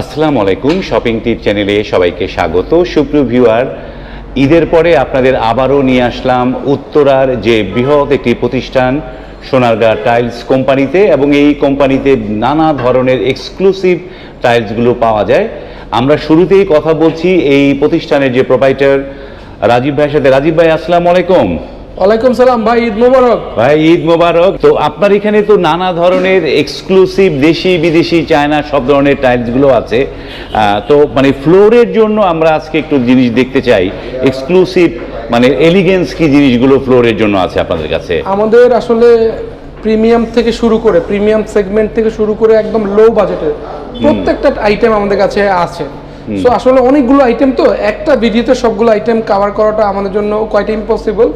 আসসালামু আলাইকুম শপিং টিপ চ্যানেলে সবাইকে স্বাগত। সুপ্রিয় ভিউয়ার, ঈদের পরে আপনাদের আবারও নিয়ে আসলাম উত্তরার যে বৃহৎ একটি প্রতিষ্ঠান, সোনারগাঁ টাইলস কোম্পানিতে, এবং এই কোম্পানিতে নানা ধরনের এক্সক্লুসিভ টাইলসগুলো পাওয়া যায়। আমরা শুরুতেই কথা বলছি এই প্রতিষ্ঠানের যে প্রোপাইটার রাজীব ভাইয়ের সাথে। রাজীব ভাই, আসসালামু আলাইকুম। ওয়ালাইকুম সালাম ভাই ঈদ মোবারক। ভাই ঈদ মোবারক। তো আপনার এখানে তো নানা ধরনের এক্সক্লুসিভ দেশি বিদেশি চায়না সব ধরনের টাইলসগুলো আছে। তো মানে ফ্লোরের জন্য আমরা আজকে একটু জিনিস দেখতে চাই। এক্সক্লুসিভ মানে এলিগেন্স কি জিনিসগুলো ফ্লোরের জন্য আছে আপনাদের কাছে? আমাদের আসলে প্রিমিয়াম থেকে শুরু করে প্রিমিয়াম সেগমেন্ট থেকে শুরু করে একদম লো বাজেটের প্রত্যেকটা আইটেম আমাদের কাছে আছে। সো আসলে অনেকগুলো আইটেম তো একটা ভিডিওতে সবগুলো আইটেম কভার করাটা আমাদের জন্য কোয়াইট ইম্পসিবল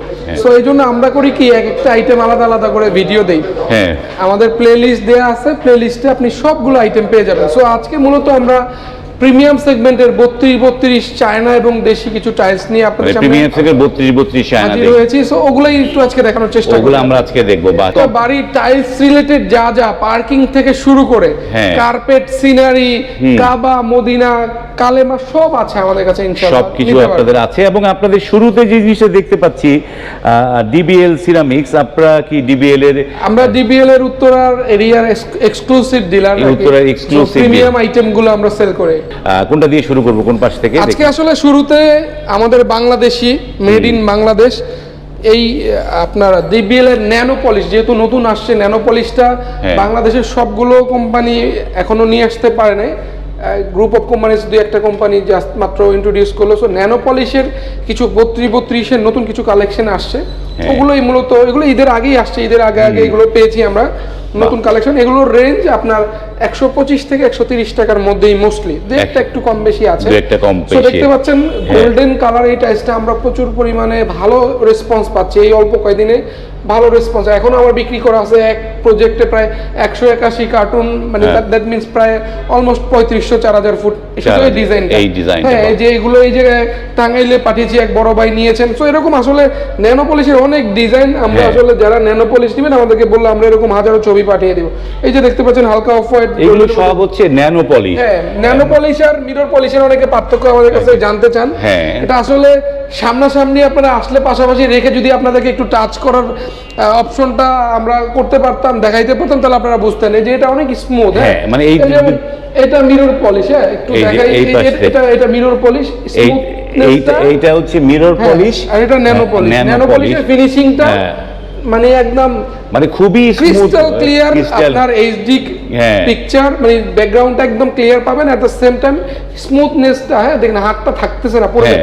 সো এই জন্য আমরা করি কি এক একটা আইটেম আলাদা আলাদা করে ভিডিও দেই। হ্যাঁ। আমাদের প্লে লিস্ট দেওয়া আছে প্লে লিস্টে আপনি সবগুলো আইটেম পেয়ে যাবেন। সো আজকে মূলত আমরা প্রিমিয়াম সেগমেন্টের বত্রিশ বত্রিশ চায়না এবং দেশি কিছু টাইলস নিয়ে আপনাদের সামনে থেকে বত্রিশ বত্রিশ চায়না হাজির হয়েছি। সো ওগুলাই একটু আজকে দেখানোর চেষ্টা ওগুলো করব আমরা আজকে দেখব তো বাড়ির টাইলস রিলেটেড যা যা পার্কিং থেকে শুরু করে হ্যাঁ। কার্পেট সিনারি কাবা মদিনা কালেমা সব আছে আমাদের কাছে ইনশাআল্লাহ। সব কিছু নিতে পারবেন। আপনাদের আছে এবং আপনাদের শুরুতে যে জিনিসটা দেখতে পাচ্ছি ডিবিএল সিরামিক্স আপনারা কি ডিবিএল এর আমরা ডিবিএল এর উত্তরার এরিয়ার এক্সক্লুসিভ ডিলার উত্তরার exclusive প্রিমিয়াম আইটেমগুলো আমরা সেল করে। কোনটা দিয়ে শুরু করব? কোন পাশ থেকে? আজকে আসলে শুরুতে আমাদের বাংলাদেশি মেড ইন বাংলাদেশ। এই আপনার ডিবিএল এর ন্যানো পলিশ যেহেতু নতুন আসছে ন্যানো পলিশটা। বাংলাদেশের সবগুলো কোম্পানি এখনও নিয়ে আসতে পারে নাই। গ্রুপ অফ কোম্পানিজ দুই একটা কোম্পানি জাস্ট মাত্র ইন্ট্রোডিউস করল। সো ন্যানো পলিশের কিছু বত্রিশ বত্রিশের নতুন কিছু কালেকশন আসছে। হ্যাঁ। ওগুলোই মূলত এগুলো ঈদের আগেই আসছে। ঈদের আগে আগে এগুলো পেয়েছি আমরা। নতুন কালেকশন এগুলোর রেঞ্জ আপনার একশো পঁচিশ থেকে একশো তিরিশ টাকার মধ্যেই মোস্টলি একটা একটু কম বেশি আছে। একটা কম দেখতে পাচ্ছেন গোল্ডেন কালার এই টাইলসটা আমরা প্রচুর পরিমাণে ভালো রেসপন্স পাচ্ছি। এই অল্প কয়দিনে ভালো রেসপন্স এখন আমার বিক্রি করা আছে এক প্রজেক্টে প্রায় একশো একাশি কার্টুন মানে হ্যাঁ। দ্যাট মিনস প্রায় অলমোস্ট পঁয়ত্রিশশো চার হাজার ফুট শুধু এই ডিজাইন হ্যাঁ যে এগুলো এই যে টাঙ্গাইলে পাঠিয়েছি এক বড় ভাই নিয়েছেন। তো এরকম আসলে ন্যানো পলিশের অনেক ডিজাইন আমরা হ্যাঁ। আসলে যারা ন্যানো পলিশ নেবেন আমাদেরকে বললে আমরা এরকম হাজারো ছবি পাঠিয়ে দিব। এই যে দেখতে পাচ্ছেন হালকা অফ হোয়াইট এগুলো সব হচ্ছে ন্যানো পলি হ্যাঁ ন্যানো পলিশ আর মিরর পলিশের অনেকে পার্থক্য আমাদের কাছে জানতে চান। হ্যাঁ। এটা আসলে সামনাসামনি আপনারা আসলে পাশাপাশি রেখে যদি আপনাদেরকে একটু টাচ করার অপশনটা আমরা করতে পারতাম দেখাইতে পারতাম তাহলে আপনারা বুঝতেন। এই যে এটা অনেক স্মুথ হ্যাঁ, মানে এই- এটা মিরর পলিশ হ্যাঁ? একটু দেখাই। এটা এটা মিরর পলিশ এই এইটা এইটা হচ্ছে মিরর পলিশ হ্যাঁ, আর এটা ন্যানো পলিশ ন্যানো পলিশের ফিনিশিংটা হ্যাঁ। মানে একদম মানে খুবই স্মুথ ক্রিস্টাল ক্লিয়ার আপনার এইচডি হ্যাঁ। পিকচার মানে ব্যাকগ্রাউন্ডটা একদম ক্লিয়ার পাবেন এট দ্য সেম টাইম স্মুথনেসটা হ্যাঁ দেখেন হাতটা থাকতেছে না পুরো হ্যাঁ,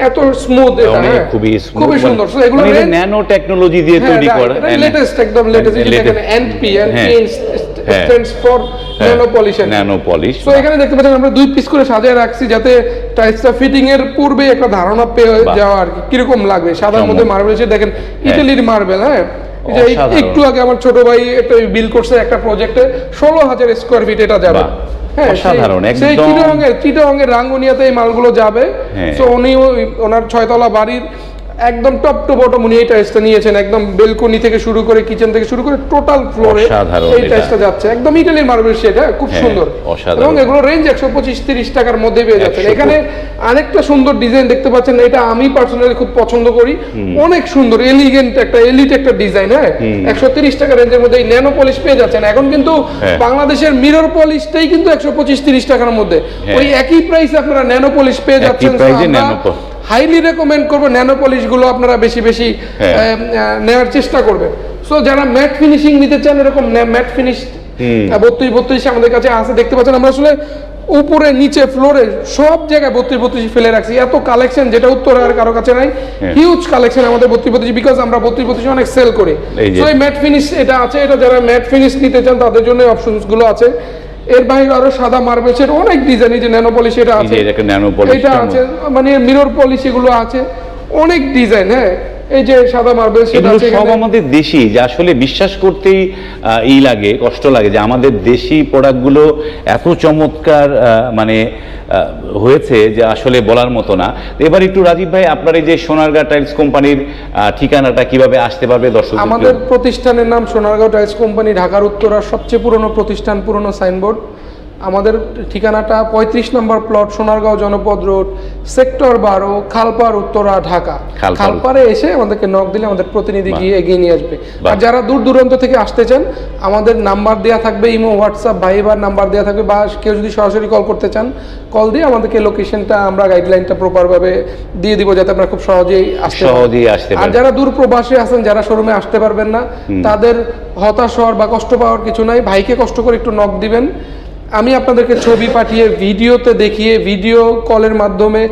এত স্মুথ এটা হ্যাঁ খুবই খুবই মানে- সুন্দর এগুলো মানে ন্যানো টেকনোলজি দিয়ে হ্যাঁ, তৈরি করা লেটেস্ট একদম লেটেস্ট এনপি হ্যাঁ। এনপি হ্যাঁ। Stands for nano nano polish তো এখানে দেখতে পাচ্ছেন আমরা দুই পিস করে সাজিয়ে রাখছি যাতে টাইলসটা ফিটিং এর পূর্বে একটা ধারণা পেয়ে। যাওয়া আর কি। কীরকম লাগবে? সাদার মধ্যে মার্বেল এসে দেখেন ইটালির মার্বেল হ্যাঁ? এই যে এই- অসাধারণ। একটু আগে আমার ছোট ভাই একটা বিল করছে একটা প্রজেক্টে ষোলো হাজার স্কোয়ার ফিট এটা যাবে। হ্যাঁ, অসাধারণ, একদম। চিটাগংয়ের রাঙ্গুনিয়াতে এই মালগুলো যাবে। হ্যাঁ। তো উনি ওই- ওনার ছয়তলা বাড়ির একদম টপ টু বটম উনি এই টাইলসটা নিয়েছেন একদম বেলকনি থেকে শুরু করে কিচেন থেকে শুরু করে টোটাল ফ্লোরে এই এটা। টাইলসটা যাচ্ছে। একদম ইটালির মার্বেল শেড হ্যাঁ খুব হ্যাঁ, সুন্দর। এবং এগুলো রেঞ্জ একশো পঁচিশ তিরিশ টাকার মধ্যে পেয়ে যাচ্ছেন। এখানে আরেকটা সুন্দর ডিজাইন দেখতে পাচ্ছেন এটা আমি পার্সোনালি খুব পছন্দ করি। অনেক সুন্দর এলিগেন্ট একটা এলিট একটা ডিজাইন হ্যাঁ। একশো তিরিশ টাকা রেঞ্জের মধ্যে এই ন্যানো পলিশ পেয়ে যাচ্ছেন। এখন কিন্তু হ্যাঁ। বাংলাদেশের মিরর পলিশটাই কিন্তু একশো পঁচিশ তিরিশ টাকার মধ্যে। হ্যাঁ। ওই একই প্রাইস আপনারা ন্যানো পলিশ পেয়ে যাচ্ছেন। হাইলি রেকমেন্ড করব ন্যানো পলিশগুলো আপনারা বেশি বেশি হ্যাঁ। নেওয়ার চেষ্টা করবেন। সো যারা ম্যাট ফিনিশিং নিতে চান এরকম ম্যাট ফিনিশ বত্রিশ বত্রিশ আমাদের কাছে আছে দেখতে পাচ্ছেন আমরা আসলে উপরে নিচে ফ্লোরে সব জায়গায় বত্রিশ বত্রিশ ফেলে রাখছি। এত কালেকশন যেটা উত্তরে আর কারও কাছে নাই হ্যাঁ। হিউজ কালেকশন আমাদের বত্রিশ বত্রিশ বিকজ আমরা বত্রিশ বত্রিশ অনেক সেল করি। এই ম্যাট ফিনিশ এটা আছে এটা যারা ম্যাট ফিনিশ নিতে চান তাদের জন্য অপশনসগুলো আছে। এর বাইরে আরও সাদা মার্বেলসের অনেক ডিজাইন এই যে ন্যানো পলিশ এটা আছে। এটা আছে মানে মিরর পলিশ এগুলো আছে। অনেক ডিজাইন হ্যাঁ। এই যে সাদা মার্বেল সেটা আছে সব আমাদের দেশি যে আসলে বিশ্বাস করতেই ই লাগে কষ্ট লাগে যে আমাদের দেশি প্রোডাক্টগুলো এত চমৎকার মানে হয়েছে যে আসলে বলার মতো না। এবার একটু রাজীব ভাই আপনার এই যে সোনারগাঁ টাইলস কোম্পানির ঠিকানাটা কীভাবে আসতে পারবে দর্শক আমাদের প্রতিষ্ঠানের নাম সোনারগাঁও টাইলস কোম্পানি ঢাকার উত্তরার সবচেয়ে পুরনো প্রতিষ্ঠান পুরনো সাইনবোর্ড। আমাদের ঠিকানাটা পঁয়ত্রিশ নম্বর প্লট সোনারগাঁও জনপদ রোড সেক্টর বারো খালপাড় উত্তরা ঢাকা। খালপাড়ে। এসে আমাদেরকে নক দিলে আমাদের প্রতিনিধি গিয়ে এগিয়ে নিয়ে আসবে। আর যারা দূর দূরান্ত থেকে আসতে চান আমাদের নাম্বার দেওয়া থাকবে ইমো হোয়াটসঅ্যাপ ভাইবার নাম্বার দেওয়া থাকবে বা কেউ যদি সরাসরি কল করতে চান কল দিয়ে আমাদেরকে লোকেশনটা আমরা গাইডলাইনটা প্রপারভাবে দিয়ে দিব যাতে আপনারা খুব সহজেই আসতে সহজেই আসতে আর যারা দূর প্রবাসী আছেন যারা শোরুমে আসতে পারবেন না তাদের হতাশ হওয়ার বা কষ্ট পাওয়ার কিছু নাই। ভাইকে কষ্ট করে একটু নক দিবেন। আমি আপনাদেরকে ছবি পাঠিয়ে ভিডিওতে দেখিয়ে ভিডিও কলের মাধ্যমে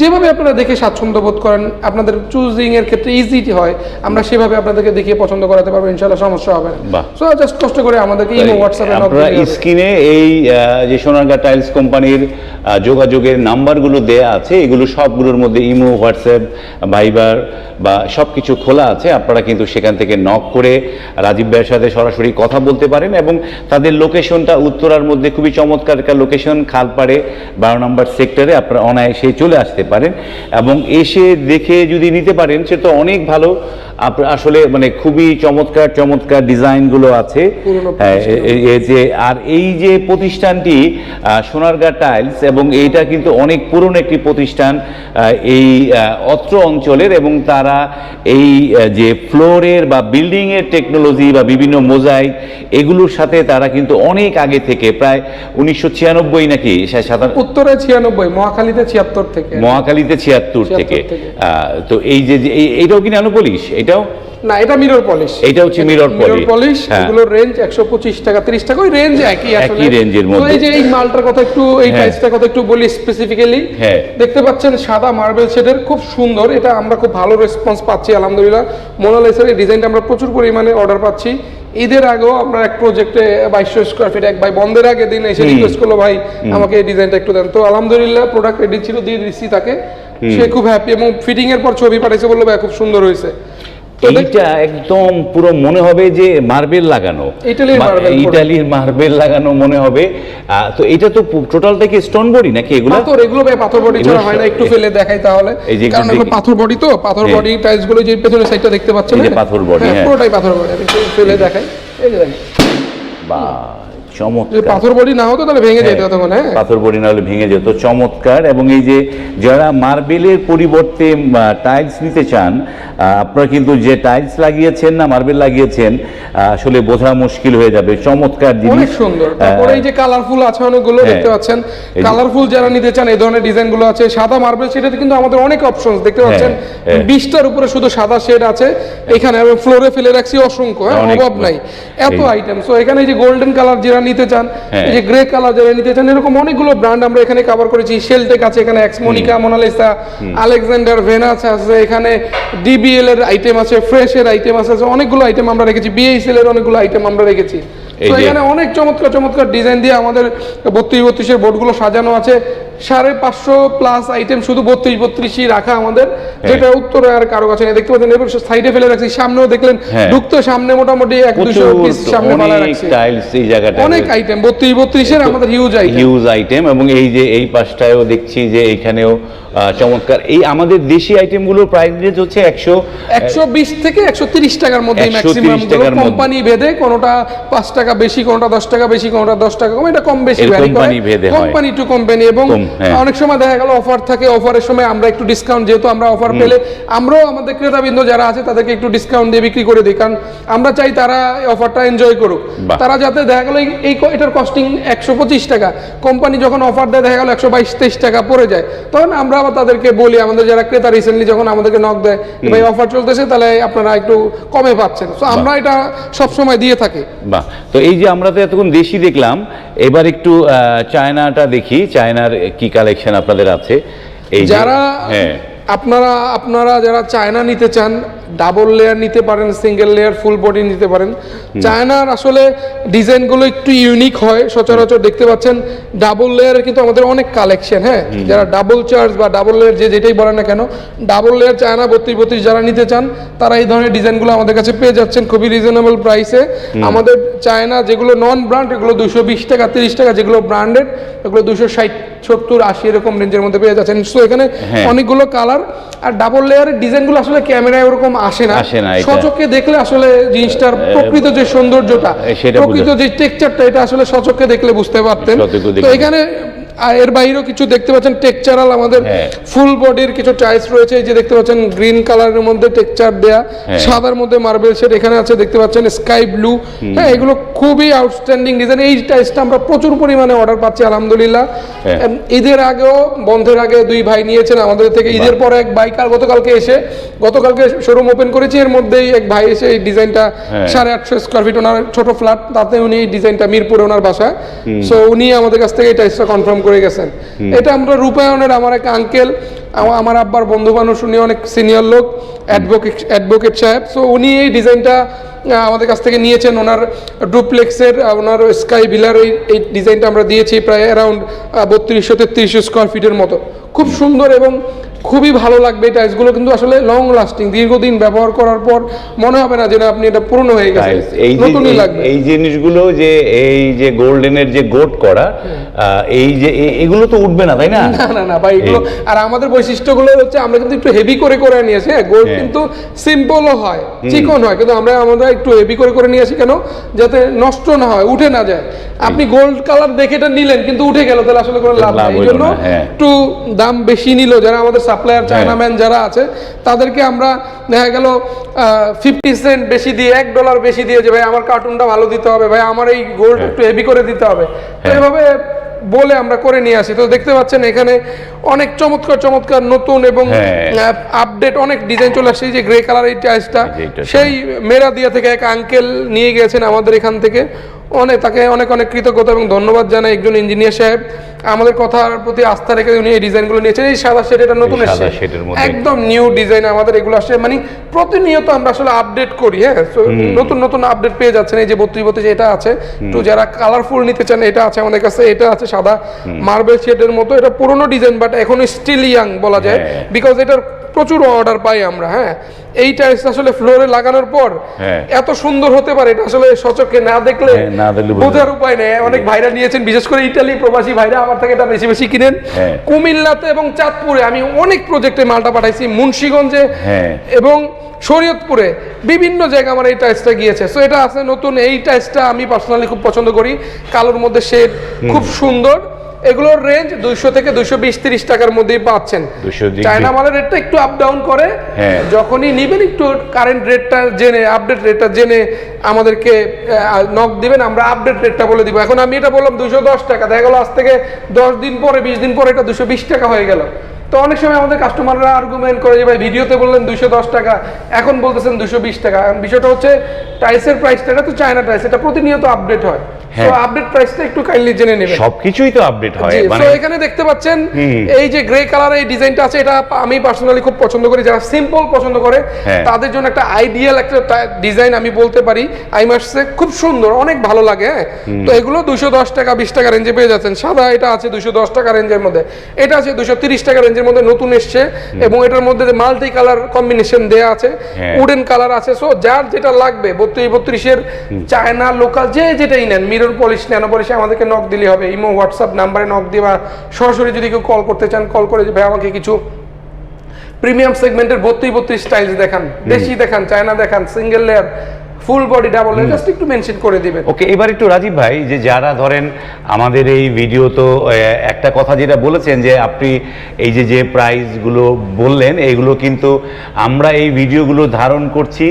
যেভাবে আপনারা দেখে স্বাচ্ছন্দ্য বোধ করেন আপনাদের চুজিং এর ক্ষেত্রে ইজি হয় আমরা সেভাবে আপনাদেরকে দেখিয়ে পছন্দ করাতে পারব ইনশাল্লাহ সমস্যা হবে না। সো জাস্ট কষ্ট করে আমাদেরকে ইমো হোয়াটসঅ্যাপে নক আপনারা স্ক্রিনে এই যে সোনারগাঁ টাইলস কোম্পানির যোগাযোগের নাম্বারগুলো দেয়া আছে এগুলো সবগুলোর মধ্যে ইমো হোয়াটসঅ্যাপ ভাইবার বা সব কিছু খোলা আছে আপনারা কিন্তু সেখান থেকে নক করে রাজীব ভাইয়ের সাথে সরাসরি কথা বলতে পারেন এবং তাদের লোকেশনটা উত্তরার মধ্যে খুবই চমৎকার একটা লোকেশন খালপাড়ে বারো নম্বর সেক্টরে আপনারা অনায়াসে চলে আসতে পারেন এবং এসে দেখে যদি নিতে পারেন সে তো অনেক ভালো। আসলে মানে খুবই চমৎকার চমৎকার ডিজাইনগুলো আছে। হ্যাঁ, যে আর এই যে প্রতিষ্ঠানটি সোনারগাঁ টাইলস এবং এইটা কিন্তু অনেক পুরনো একটি প্রতিষ্ঠান এই অত্র অঞ্চলের এবং তারা এই যে ফ্লোরের বা বিল্ডিংয়ের টেকনোলজি বা বিভিন্ন মোজাইক এগুলোর সাথে তারা কিন্তু অনেক আগে থেকে প্রায় উনিশশো ছিয়ানব্বই নাকি সা- উত্তরে ছিয়ানব্বই মহাখালীতে ছিয়াত্তর থেকে মহাকালীতে ছিয়াত্তর থেকে। তো এই যে এইটাও কি এটাও না এটা মিরর পলিশ এটা হচ্ছে polish। পলিশ হ্যাঁ। এগুলোর রেঞ্জ একশো পঁচিশ টাকা তিরিশ টাকা ওই রেঞ্জ একই আসলে একই তো মধ্যে। এই যে এই মালটার কথা একটু এই হ্যাঁ। টাইলসটার কথা একটু বলি স্পেসিফিক্যালি হ্যাঁ। দেখতে পাচ্ছেন সাদা মার্বেল শেডের খুব সুন্দর এটা আমরা খুব ভালো রেসপন্স পাচ্ছি আলহামদুলিল্লাহ মোনালাইসার এই ডিজাইনটা আমরা প্রচুর পরিমাণে অর্ডার পাচ্ছি ঈদের আগেও আমরা এক প্রজেক্টে বাইশশো স্কোয়ার ফিট এক ভাই বন্ধের আগে দিন এসে রিকোয়েস্ট করল ভাই আমাকে এই ডিজাইনটা একটু দেন। তো আলহামদুলিল্লাহ প্রোডাক্ট রেডি ছিল দিয়ে দিচ্ছি তাকে। সে খুব হ্যাপি এবং ফিটিং এর পর ছবি পাঠিয়েছে বলল ভাই খুব সুন্দর হয়েছে। এইটা একদম পুরো মনে হবে যে মার্বেল লাগানো। ইটালির মার্বেল লাগানো মনে হবে। তো এটা তো টোটালটা কি স্টোন বডি নাকি এগুলো? পাথর এগুলো ভাই পাথর বডি ছাড়া হয় না একটু ফেলে দেখাই তাহলে। এই যে কারণ এগুলো পাথর বডি তো পাথর হ্যাঁ। বডি টাইলসগুলো যে পেছনের সাইডটা দেখতে পাচ্ছেন এই যে না? পাথর বডি হ্যাঁ। পুরোটাই পাথর বডি ফেলে দেখাই। এই যে দেখেন। বা যদি চমৎকার। পাথর বডি না হতো তাহলে ভেঙে যেত হ্যাঁ, তখন হ্যাঁ? পাথর বডি না হলে ভেঙে যেত চমৎকার। এবং এই যে যারা মার্বেলের পরিবর্তে টাইলস নিতে চান আপনারা কিন্তু যে টাইলস লাগিয়েছেন না মার্বেল লাগিয়েছেন আসলে বোঝা মুশকিল হয়ে যাবে। চমৎকার অনেক জিনিস সুন্দর তারপরে এই যে কালারফুল আছে অনেকগুলো হ্যাঁ। দেখতে পাচ্ছেন। কালারফুল যারা নিতে চান এই ধরনের আছে। সাদা মার্বেল সেটাতে কিন্তু আমাদের অনেক অপশনস দেখতে পাচ্ছেন। বিশটার উপরে শুধু সাদা শেড আছে। এখানে আমি ফ্লোরে ফেলে রাখছি অসংখ্য অনেক- অভাব নাই। এত আইটেম সো এখানে এই যে গোল্ডেন কালার যারা নিতে চান হ্যাঁ। এই যে গ্রে কালার যারা নিতে চান এরকম অনেকগুলো ব্র্যান্ড আমরা এখানে কভার করেছি। শেলটেক আছে এখানে এক্সমোনিকা মোনালিসা আলেকজান্ডার ভেনাস আছে এখানে ডিবিএল এর আইটেম আছে ফ্রেশ এর আইটেম আছে অনেকগুলো আইটেম আমরা রেখেছি বিএসএল এর অনেকগুলো আইটেম আমরা রেখেছি। তো এখানে অনেক চমৎকার চমৎকার ডিজাইন দিয়ে আমাদের বত্রিশ বত্রিশের বোর্ডগুলো সাজানো আছে। সাড়ে পাঁচশো প্লাস আইটেম শুধু বত্রিশ বত্রিশই রাখা আমাদের যেটা উত্তরে আর কারও কাছে দেখতে পাচ্ছেন এবার সাইডে ফেলে রাখছি সামনেও দেখলেন হ্যাঁ। ঢুকতে সামনে মোটামুটি এক দুশো পিস সামনে অনেক আইটেম বত্রিশ বত্রিশের আমাদের হিউজ আইটেম হিউজ আইটেম এবং এই যে এই পাশটায়ও দেখছি যে এইখানেও চমৎকার। এই আমাদের দেশি আইটেমগুলোর প্রাইস রেঞ্জ হচ্ছে একশো একশো বিশ থেকে একশো তিরিশ টাকার মধ্যে ম্যাক্সিমাম কোম্পানি ভেদে কোনোটা পাঁচ টাকা বেশি কোনোটা দশ টাকা বেশি কোনোটা দশ টাকা কম এটা কম বেশি company ভেদে কোম্পানি টু কোম্পানি এবং হ্যাঁ। অনেক সময় দেখা গেল অফার থাকে অফারের সময় আমরা একটু ডিসকাউন্ট যেহেতু আমরা অফার পেলে আমরাও আমাদের ক্রেতাবৃন্দ যারা আছে তাদেরকে একটু ডিসকাউন্ট দিয়ে বিক্রি করে দিই কারণ আমরা চাই তারা অফারটা এনজয় করুক। তারা যাতে দেখা গেল এই- এটার কস্টিং একশো পঁচিশ টাকা কোম্পানি যখন অফার দেয় দেখা গেল একশো বাইশ তেইশ টাকা পড়ে যায়। তখন আমরা আবার তাদেরকে বলি আমাদের যারা ক্রেতা রিসেন্টলি যখন আমাদেরকে নক দেয় ভাই অফার চলতেছে তাহলে আপনারা একটু কমে পাচ্ছেন। তো আমরা এটা সবসময় দিয়ে থাকি। বাহ। তো এই যে আমরা তো এতক্ষণ দেশি দেখলাম এবার একটু চায়নাটা দেখি চায়নার কি কালেকশন আপনাদের আছে? এই যারা হ্যাঁ। আপনারা আপনারা যারা চায়না নিতে চান ডাবল লেয়ার নিতে পারেন সিঙ্গেল লেয়ার ফুল বডি নিতে পারেন। চায়নার আসলে ডিজাইনগুলো একটু ইউনিক হয় সচরাচর দেখতে পাচ্ছেন ডাবল লেয়ারের কিন্তু আমাদের অনেক কালেকশন হ্যাঁ? যারা ডাবল চার্জ বা ডাবল লেয়ার যে যেটাই বলেন না কেন ডাবল লেয়ার চায়না বত্রিশ বত্রিশ যারা নিতে চান তারা এই ধরনের ডিজাইনগুলো আমাদের কাছে পেয়ে যাচ্ছেন খুবই রিজনেবল প্রাইসে আমাদের চায়না যেগুলো নন ব্র্যান্ড এগুলো দুশো বিশ টাকা তিরিশ টাকা যেগুলো ব্র্যান্ডেড এগুলো দুশো ষাট সত্তর আশি এরকম রেঞ্জের মধ্যে পেয়ে যাচ্ছেন। সো এখানে হ্যাঁ। অনেকগুলো কালার আর ডাবল লেয়ারের ডিজাইনগুলো আসলে ক্যামেরায় ওরকম আসে না। আসে না, সচকে দেখলে আসলে জিনিসটার প্রকৃত যে সৌন্দর্যটা প্রকৃত যে টেক্সচারটা এটা আসলে সচকে দেখলে বুঝতে পারতেন। তো এখানে আহ, এর বাইরেও কিছু দেখতে পাচ্ছেন টেকচারাল আমাদের হ্যাঁ। ফুল বডির কিছু টাইলস রয়েছে। এই যে দেখতে পাচ্ছেন গ্রিন কালারের মধ্যে টেকচার দেয়া হ্যাঁ। সাদার মধ্যে মার্বেল শেড এখানে আছে দেখতে পাচ্ছেন স্কাই ব্লু হ্যাঁ এগুলো খুবই আউটস্ট্যান্ডিং ডিজাইন এই টাইলসটা আমরা প্রচুর পরিমাণে অর্ডার পাচ্ছি আলহামদুলিল্লাহ। হ্যাঁ। ঈদের আগেও বন্ধের আগে দুই ভাই নিয়েছেন আমাদের থেকে। ঈদের পরে এক ভাই কাল গতকালকে এসে গতকালকে শোরুম ওপেন করেছি। এর মধ্যেই এক ভাই এসে এই ডিজাইনটা হ্যাঁ। সাড়ে আটশো স্কোয়ার ফিট ওনার ছোট ফ্ল্যাট তাতে উনি এই ডিজাইনটা মিরপুরে ওনার বাসা সো উনি আমাদের কাছ থেকে এই টাইসটা কনফার্ম করে গেছেন। এটা আমরা রূপায়ণের আমার এক আঙ্কেল আমার আব্বার বন্ধু মানুষ উনি অনেক সিনিয়র লোক অ্যাডভোকেট অ্যাডভোকেট সাহেব। সো উনি এই ডিজাইনটা আমাদের কাছ থেকে নিয়েছেন। ওনার ডুপ্লেক্সের ওনার স্কাই ভিলার এই এই ডিজাইনটা আমরা দিয়েছি প্রায় অ্যারাউন্ড বত্রিশশো তেত্রিশশো স্কোয়ার ফিটের মতো। খুব সুন্দর এবং খুবই ভালো লাগবে এই টাইলসগুলো কিন্তু আসলে লং লাস্টিং দীর্ঘদিন ব্যবহার করার পর মনে হবে না যে আপনি এটা পুরনো হয়ে গেছে। এই নতুনই লাগবে। এই জিনিসগুলো যে এই যে গোল্ডেনের যে গোট করা এই যে এগুলো তো উঠবে না তাই না? না না না ভাই এগুলো আর আমাদের বৈশিষ্ট্যগুলো হচ্ছে আমরা কিন্তু একটু হেভি করে করে নিয়ে আসি হ্যাঁ গোল্ড হ্যাঁ। কিন্তু সিম্পলও হয় চিকন হয় কিন্তু আমরা আমরা একটু হেভি করে করে নিয়ে আসি কেন? যাতে নষ্ট না হয় উঠে না যায়। আপনি গোল্ড কালার দেখে এটা নিলেন কিন্তু উঠে গেল তাহলে আসলে কোনো লাভ নেই। এই জন্য। একটু দাম বেশি নিল যারা আমাদের সাপ্লায়ার চায়নাম্যান যারা আছে তাদেরকে আমরা দেখা গেল ফিফটি সেন্ট বেশি দিয়ে এক ডলার বেশি দিয়ে যে ভাই আমার কার্টুনটা ভালো দিতে হবে ভাই আমার এই গোল্ড একটু হেভি করে দিতে হবে তো হ্যাঁ। এভাবে বলে আমরা করে নিয়ে আসি তো দেখতে পাচ্ছেন এখানে অনেক চমৎকার চমৎকার নতুন এবং হ্যাঁ। আপডেট অনেক ডিজাইন চলে আসছে যে গ্রে কালার এই এটা। সেই মেরা দিয়া থেকে এক আঙ্কেল নিয়ে গিয়েছেন আমাদের এখান থেকে অনেক তাকে অনেক অনেক কৃতজ্ঞতা এবং ধন্যবাদ জানাই একজন ইঞ্জিনিয়ার সাহেব। আমাদের কথার প্রতি আস্থা রেখে উনি এই ডিজাইনগুলো নিয়েছেন। এই সাদা শেড এটা নতুন এসেছে। একদম নিউ ডিজাইন আমাদের এগুলো আসছে। মানে প্রতিনিয়ত আমরা আসলে আপডেট করি হ্যাঁ? নতুন নতুন আপডেট পেয়ে যাচ্ছেন। এই যে বত্রিশ বত্রিশ এটা আছে। তো যারা কালারফুল নিতে চান এটা আছে আমাদের কাছে। এটা আছে সাদা মার্বেল শেডের মতো। এটা পুরোনো ডিজাইন বাট এখন স্টিল ইয়াং বলা যায়। হ্যাঁ। বিকজ এটার প্রচুর অর্ডার পাই আমরা হ্যাঁ? এই টাইলস আসলে ফ্লোরে লাগানোর পর হ্যাঁ। এত সুন্দর হতে পারে এটা আসলে সচক্ষে না দেখলে হ্যাঁ, বোঝার উপায় নেই। অনেক ভাইরা নিয়েছেন বিশেষ করে ইটালি প্রবাসী ভাইরা আমার থেকে এটা বেশি বেশি কিনেন। হ্যাঁ। কুমিল্লাতে এবং চাঁদপুরে আমি অনেক প্রজেক্টে মালটা পাঠাইছি মুন্সিগঞ্জে। এবং শরীয়তপুরে। বিভিন্ন জায়গায় আমার এই টাইলসটা গিয়েছে। সো এটা আছে নতুন এই টাইলসটা আমি পার্সোনালি খুব পছন্দ করি। কালোর মধ্যে শেড খুব সুন্দর। এগুলোর রেঞ্জ দুইশো থেকে দুইশো বিশ তিরিশ টাকার মধ্যেই পাচ্ছেন। চায়না মালের রেটটা একটু আপ ডাউন করে হ্যাঁ। যখনই নিবেন একটু কারেন্ট রেটটা জেনে আপডেট রেটটা জেনে আমাদেরকে নক দিবেন আমরা আপডেট রেটটা বলে দিব। এখন আমি এটা বললাম দুশো দশ টাকা দেখা গেল আজ থেকে দশ দিন পরে বিশ দিন পরে এটা দুশো বিশ টাকা হয়ে গেল। তো অনেক সময় আমাদের কাস্টমাররা আর্গুমেন্ট করে যে ভাই ভিডিওতে বললেন দুশো দশ টাকা এখন বলতেছেন দুশো বিশ টাকা। বিষয়টা হচ্ছে টাইসের প্রাইসটা এটা তো চায়না টাইস এটা প্রতিনিয়ত আপডেট হয়। হ্যাঁ। আপডেট প্রাইসটা একটু কাইন্ডলি জেনে নেবেন। সবকিছুই তো আপডেট হয় মানে এখানে দেখতে পাচ্ছেন এই যে গ্রে কালার এই ডিজাইনটা আছে এটা আমি পার্সোনালি খুব পছন্দ করি যারা সিম্পল পছন্দ করে হ্যাঁ। তাদের জন্য একটা আইডিয়াল একটা ডিজাইন আমি বলতে পারি। আইমার্সে খুব সুন্দর অনেক ভালো লাগে হ্যাঁ। তো এগুলো দুশো দশ টাকা বিশ টাকা রেঞ্জে পেয়ে যাচ্ছেন। সাদা এটা আছে দুশো দশ টাকা রেঞ্জের মধ্যে। এটা আছে দুশো তিরিশ টাকা রেঞ্জের মধ্যে নতুন এসছে এবং এটার মধ্যে মাল্টি কালার কম্বিনেশন দেয়া আছে হ্যাঁ। উডেন কালার আছে। সো যার যেটা লাগবে বত্রিশ বত্রিশের চায়না লোকাল যে যেটাই নেন মিরর পলিশ ন্যানো পলিশে আমাদেরকে নক দিলে হবে। ইমো হোয়াটসঅ্যাপ নাম্বারে নক দিয়ে বা সরাসরি যদি কেউ কল করতে চান কল করে ভাই আমাকে কিছু প্রিমিয়াম সেগমেন্টের বত্রিশ বত্রিশ স্টাইলস দেখান। দেশি দেখান চায়না দেখান single layer full body double just একটু মেনশন করে দিবেন। ওকে এবার একটু রাজীব ভাই যে যারা ধরেন আমাদের এই ভিডিও তো একটা কথা যেটা বলেছেন যে আপনি এই যে যে প্রাইসগুলো বললেন এইগুলো কিন্তু আমরা এই ভিডিওগুলো ধারণ করছি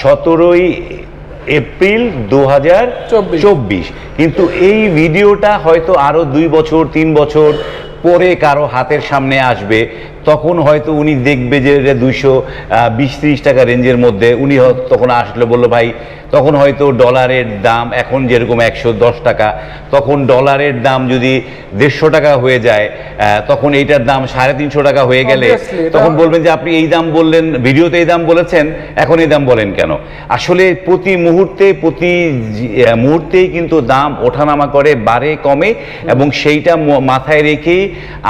সতেরোই এপ্রিল দু হাজার চব্বিশ। কিন্তু এই ভিডিওটা হয়তো আরও দুই বছর তিন বছর পরে কারও হাতের সামনে আসবে। তখন হয়তো উনি দেখবে যে দুইশো বিশ ত্রিশ টাকা রেঞ্জের মধ্যে। উনি তখন আসলে বলল ভাই তখন হয়তো ডলারের দাম এখন যেরকম একশো দশ টাকা তখন ডলারের দাম যদি দেড়শো টাকা হয়ে যায় তখন এইটার দাম সাড়ে তিনশো টাকা হয়ে গেলে তখন বলবেন যে আপনি এই দাম বললেন ভিডিওতে এই দাম বলেছেন এখন এই দাম বলেন কেন? আসলে প্রতি মুহূর্তে প্রতি মুহূর্তেই কিন্তু দাম ওঠানামা করে বাড়ে কমে এবং সেইটা মাথায় রেখেই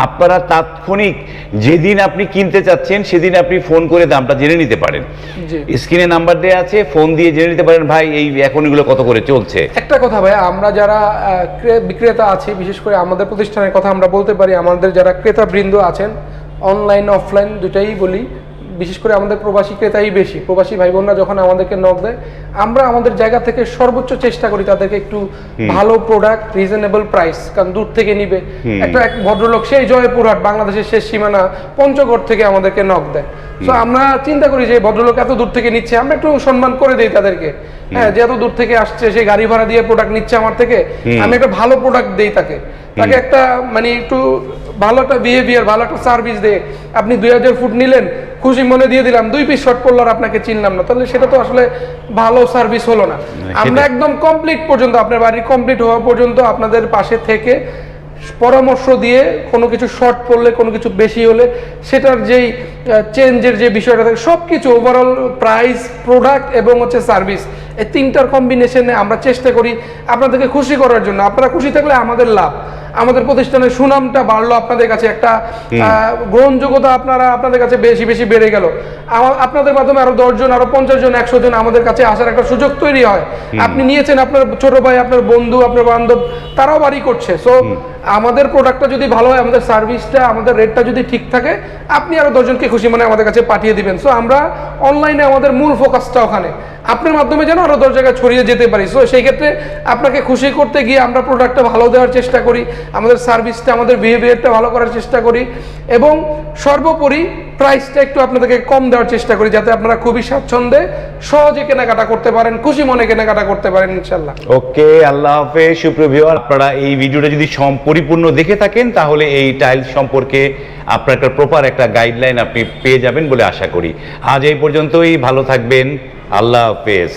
আপনারা তাৎক্ষণিক যেদিন আপনি কিনতে চাচ্ছেন সেদিন আপনি ফোন করে দামটা জেনে নিতে পারেন। স্ক্রিনে নাম্বার দেওয়া আছে ফোন দিয়ে জেনে নিতে পারেন ভাই, এই এখন এগুলো কত করে চলছে? একটা কথা ভাই, আমরা যারা বিক্রেতা আছি, বিশেষ করে আমাদের প্রতিষ্ঠানের কথা আমরা বলতে পারি, আমাদের যারা ক্রেতা বৃন্দ আছেন অনলাইন অফলাইন দুটাই বলি। বিশেষ করে আমাদের প্রবাসী ক্রেতাই বেশি প্রবাসী ভাই বোনরা যখন আমাদেরকে নক দেয় আমরা আমাদের জায়গা থেকে সর্বোচ্চ চেষ্টা করি তাদেরকে একটু ভালো প্রোডাক্ট রিজনেবল প্রাইস কারণ দূর থেকে নিবে। একটা এক ভদ্রলোক সেই জয়পুরহাট বাংলাদেশের শেষ সীমানা পঞ্চগড় থেকে আমাদেরকে নক দেয়। তো আমরা চিন্তা করি যে ভদ্রলোক এত দূর থেকে নিচ্ছে আমরা একটু সম্মান করে দিই তাদেরকে। হ্যাঁ যে এত দূর থেকে আসছে সে গাড়ি ভাড়া দিয়ে প্রোডাক্ট নিচ্ছে আমার থেকে আমি একটা ভালো প্রোডাক্ট দিই তাকে। তাকে একটা মানে একটু ভালো একটা বিহেভিয়ার ভালো একটা সার্ভিস দিয়ে আপনি দুই হাজার ফুট নিলেন খুশি মনে দিয়ে দিলাম দুই পিস শর্ট পড়ল আর আপনাকে চিনলাম না। তাহলে সেটা তো আসলে ভালো সার্ভিস হলো না। আমরা একদম কমপ্লিট পর্যন্ত আপনার বাড়ি কমপ্লিট হওয়া পর্যন্ত আপনাদের পাশে থেকে পরামর্শ দিয়ে কোনো কিছু শর্ট পড়লে কোনো কিছু বেশি হলে সেটার যেই চেঞ্জের যে বিষয়টা থাকে সব কিছু ওভারঅল প্রাইস প্রোডাক্ট এবং হচ্ছে সার্ভিস এই তিনটার কম্বিনেশনে আমরা চেষ্টা করি আপনাদেরকে খুশি করার জন্য। আপনারা খুশি থাকলে আমাদের লাভ। আমাদের প্রতিষ্ঠানের সুনামটা বাড়লো আপনাদের কাছে একটা আহ, গ্রহণযোগ্যতা আপনারা আপনাদের কাছে বেশি বেশি বেড়ে গেল। আপনাদের মাধ্যমে আরও দশজন আরও পঞ্চাশ জন একশো জন আমাদের কাছে আসার একটা সুযোগ তৈরি হয়। আপনি নিয়েছেন আপনার ছোট ভাই আপনার বন্ধু আপনার বান্ধব তারাও বাড়ি করছে। সো আমাদের প্রোডাক্টটা যদি ভালো হয়, আমাদের সার্ভিসটা আমাদের রেটটা যদি ঠিক থাকে, আপনি আরও দশজনকে খুশি মানে আমাদের কাছে পাঠিয়ে দিবেন। সো আমরা অনলাইনে আমাদের মূল ফোকাসটা ওখানে। আপনার মাধ্যমে যেন আরও দশ জায়গায় ছড়িয়ে যেতে পারি। সো সেই ক্ষেত্রে আপনাকে খুশি করতে গিয়ে আমরা প্রোডাক্টটা ভালো দেওয়ার চেষ্টা করি, আমাদের সার্ভিসটা আমাদের বিহেভিয়ারটা ভালো করার চেষ্টা করি এবং সর্বোপরি প্রাইসটা একটু আপনাদেরকে কম দেওয়ার চেষ্টা করি যাতে আপনারা খুবই স্বাচ্ছন্দ্যে সহজে কেনাকাটা করতে পারেন, খুশি মনে কেনাকাটা করতে পারেন ইনশাল্লাহ ওকে, আল্লাহ হাফেজ। সুপ্রভিও আপনারা এই ভিডিওটা যদি পরিপূর্ণ দেখে থাকেন, তাহলে এই টাইল সম্পর্কে আপনার একটা প্রপার একটা গাইডলাইন আপনি পেয়ে যাবেন বলে আশা করি। আজ এই পর্যন্তই, ভালো থাকবেন। আল্লাহ হাফেজ।